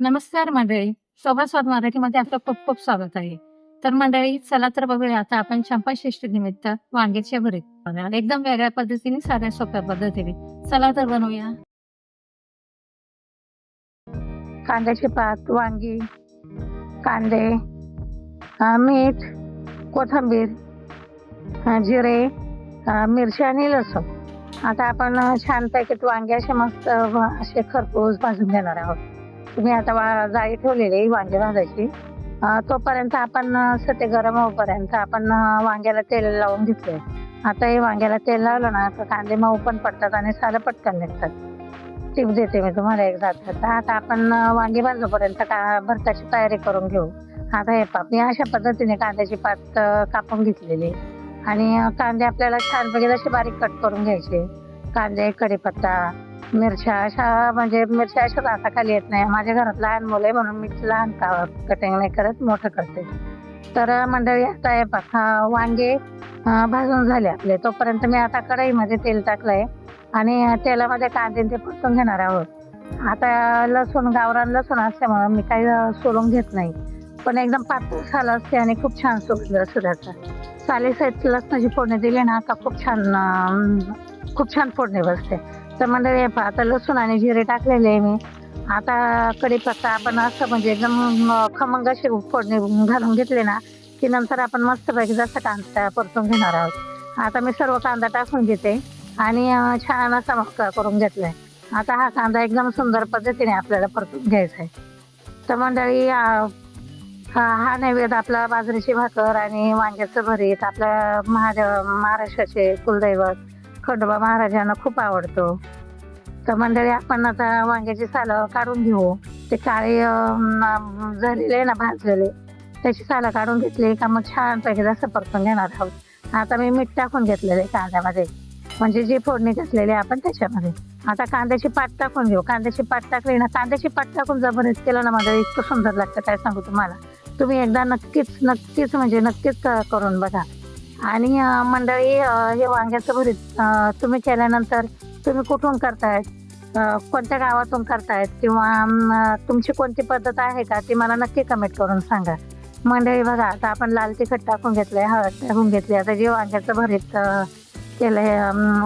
नमस्कार मंडळी. सोबत मराठीमध्ये आपलं खूप खूप स्वागत आहे. तर मंडळी चला तर बघूया आता आपण चंपाषष्ठी निमित्त वांग्याचे भरीत. एकदम वेगळ्या पद्धतीने साध्या सोप्या पद्धतीने. चला तर बनवूया. कांद्याची पात वांगी कांदे मीठ कोथिंबीर जिरे मिरची आणि लसूण. आता आपण छान पॅकेट वांगे असे मस्त असे खरपूस भाजून घेणार आहोत. तुम्ही आता वा जाळी ठेवलेली आहे वांगे भाजायची. तोपर्यंत आपण सते ते गरम होईपर्यंत आपण वांग्याला तेल लावून घेतले आता हे वांग्याला तेल लावलं ना तर कांदे मऊ पण पडतात आणि सारं पटकन निघतात. टिप देते मी तुम्हाला एक जातात तर आता आपण वांगे भाजूपर्यंत का भरताची तयारी करून घेऊ. आता हे पाप मी अशा पद्धतीने कांद्याची पात कापून घेतलेली आणि कांदे आपल्याला छान वगैरे असे बारीक कट करून घ्यायचे. कांदे कढीपत्ता मिरच्या अशा म्हणजे मिरच्या अशा खाली येत नाही. माझ्या घरात लहान मुलं आहे म्हणून मी लहान का कटिंग नाही करत मोठं करते. तर मंडळी आता हे बघा वांगे भाजून झाले आपले. तोपर्यंत मी आता कढईमध्ये तेल टाकलंय आणि तेलामध्ये कांदे ते परतून घेणार आहोत. आता लसूण गावरान लसूण असल्यामुळे मी काही सोलून घेत नाही. पण एकदम पातळ साल असते आणि खूप छान सुकलं सुराचं त्याचा सालीसहित लसणाची फोडणी दिली ना का खूप छान खूप छान फोडणी बसते. तर मंडळी आता लसूण आणि जिरे टाकलेले आहे मी. आता कढीपत्ता आपण असं म्हणजे एकदम खमंग अशी फोडणी घालून घेतले ना की नंतर आपण मस्तपैकी जास्त कांदा परतून घेणार आहोत. आता मी सर्व कांदा टाकून घेते आणि छान असा मक्का करून घेतलाय. आता हा कांदा एकदम सुंदर पद्धतीने आपल्याला परतून घ्यायचा आहे. तर मंडळी हा हा नैवेद्य आपला बाजरीची भाकर आणि वांग्याचं भरीत आपल्या महादेव महाराष्ट्राचे कुलदैवत खंडोबा महाराजांना खूप आवडतो. तर मंडळी आपण आता वांग्याची सालं काढून घेऊ. ते काळे झालेले ना भाजलेले. त्याची सालं काढून घेतली का मग छानपैकी जसं परतून घेणार आहोत. आता मी मीठ टाकून घेतलेलं आहे कांद्यामध्ये. म्हणजे जी फोडणी घातलेली आहे आपण त्याच्यामध्ये. आता कांद्याची पात टाकून घेऊ. कांद्याची पात टाकली ना कांद्याची पात टाकून जबरदस्त केलं ना माझं इतकं सुंदर लागतं काय सांगू तुम्हाला. तुम्ही एकदा नक्कीच नक्कीच म्हणजे नक्कीच क- करून बघा. आणि मंडळी हे वांग्याचं भरीत तुम्ही केल्यानंतर तुम्ही कुठून करतायत? कोणत्या गावातून करतायत? किंवा तुमची कोणती पद्धत आहे का? ती मला नक्की कमेंट करून सांगा. मंडळी बघा आता आपण लाल तिखट टाकून घेतलंय हळद टाकून घेतली. आता जे वांग्याचं भरीत अं, केलंय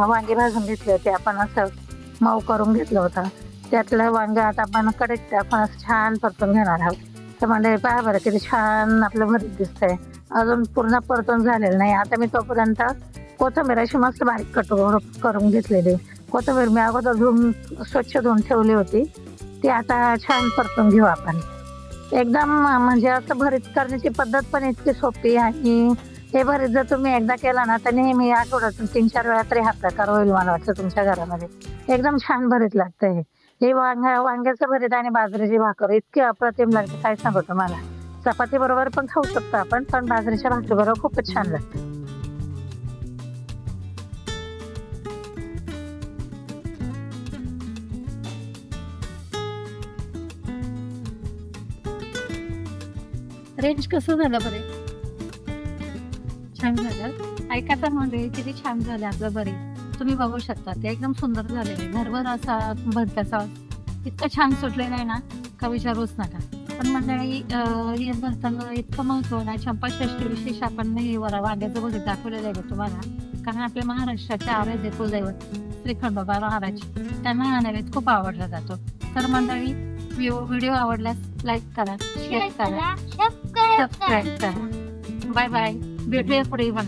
वांगी भाजून घेतले होते आपण असं मऊ करून घेतलं होतं. त्यातलं वांग आता आपण कडक आपण असं छान परतून घेणार आहोत. तर मंडळी पहा बरं किती छान आपलं भरीत दिसतंय. अजून पूर्ण परतून झालेलं नाही. आता मी तोपर्यंत कोथिंबीर अशी मस्त बारीक कट करून घेतलेली. कोथिंबीर मी अगोदर धुवून स्वच्छ धुवून ठेवली होती. ती आता छान परतून घेऊ आपण. एकदम म्हणजे असं भरीत करण्याची पद्धत पण इतकी सोपी आणि हे भरीत जर तुम्ही एकदा केला ना तर नेहमी आठवड्यातून तीन चार वेळा तरी हा प्रकार होईल मला वाटतं तुमच्या घरामध्ये. एकदम छान भरीत लागतं हे. हे वांग वांग्याचं भरीत आणि बाजरीची भाकर इतकी अप्रतिम लागते काय सांगू तुम्हाला चपाती बरोबर पण खाऊ शकतो आपण पण बाजरीच्या भाकरी बरोबर खूपच छान लागतं. रेंज कसं झालं बरे? छान झालं. ऐका तर किती छान झालं आपलं बरे. तुम्ही बघू शकता ते एकदम सुंदर झालेले. घरभर असा भरताचा इतकं छान सुटलेलं आहे ना का विचारूच नका. पण मंडळी हे भरताना इतकं महत्त्व आहे चंपाषष्टी विशेष आपण हे वर वांग्याचं भरीत दाखवलेलं आहे तुम्हाला. कारण आपल्या महाराष्ट्राचे आराध्य कुलदैवत श्री खंडोबा महाराज त्यांना नैवेद्य खूप आवडला जातो. तर मंडळी व्हिडिओ आवडल्यास लाईक करा शेअर करा सबस्क्राईब करा. Bye bye. भेटूया पुढे पण